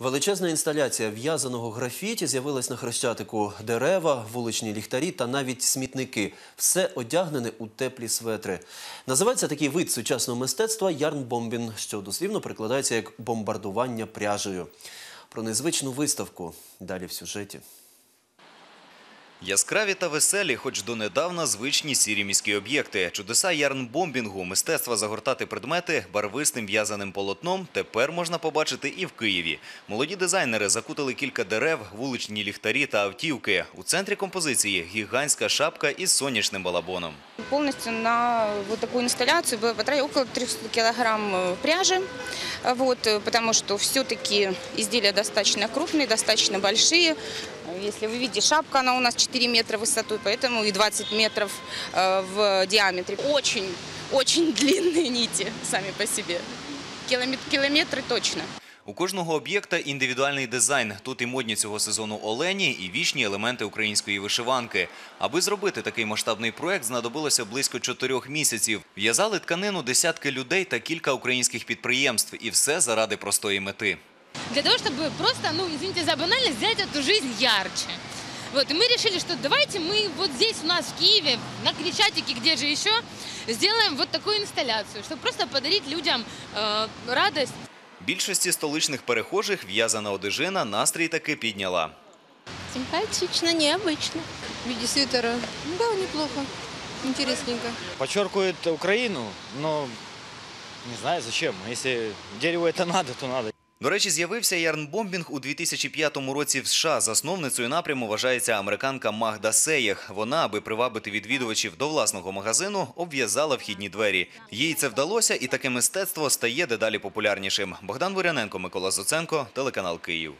Величезна інсталяція в'язаного графіті з'явилась на хрещатику. Дерева, вуличні ліхтарі та навіть смітники. Все одягнене у теплі светри. Називається такий вид сучасного мистецтва ярнбомбін, що дослівно прикладається як бомбардування пряжею. Про незвичну виставку далі в сюжеті. Яскраві та веселі, хоч донедавна звичні сірі міські об'єкти. Чудеса ярнбомбінгу, мистецтва загортати предмети барвистим в'язаним полотном тепер можна побачити і в Києві. Молоді дизайнери закутали кілька дерев, вуличні ліхтарі та автівки. У центрі композиції гігантська шапка із сонячним балабоном. Полностью на вот такую инсталляцию было потратить около 300 килограмм э, пряжи, А вот, э, потому что все-таки изделия достаточно крупные, достаточно большие. Э, Если вы видите, шапка, она у нас 4 метра высотой, поэтому и 20 метров э, в диаметре. Очень, очень длинные нити сами по себе. Километр, километры точно. У кожного об'єкта індивідуальний дизайн. Тут і модні цього сезону олені, і вічні елементи української вишиванки. Аби зробити такий масштабний проект, знадобилося близько чотирьох місяців. В'язали тканину десятки людей та кілька українських підприємств. І все заради простої мети. для того, чтобы просто, ну, извините за банальность, сделать эту жизнь ярче. Вот, и мы решили, что давайте мы вот здесь у нас в Киеве, на Крещатике, где же еще, сделаем вот такую инсталляцию, чтобы просто подарить людям э, радость. Більшості столичних перехожих в'язана одежина настрій таки підняла. Симпатично, необычно. В виде свитера. Ну Да, неплохо. Интересненько. подчеркивает Украину, но не знаю зачем. Если дереву это надо, то надо. До речі, з'явився ярнбомбінг у 2005 році в США. Засновницею напряму вважається американка Магда Сеєх. Вона, аби привабити відвідувачів до власного магазину, обв'язала вхідні двері. Їй це вдалося, і таке мистецтво стає дедалі популярнішим. Богдан Буряненко, Микола Зоценко, телеканал Київ.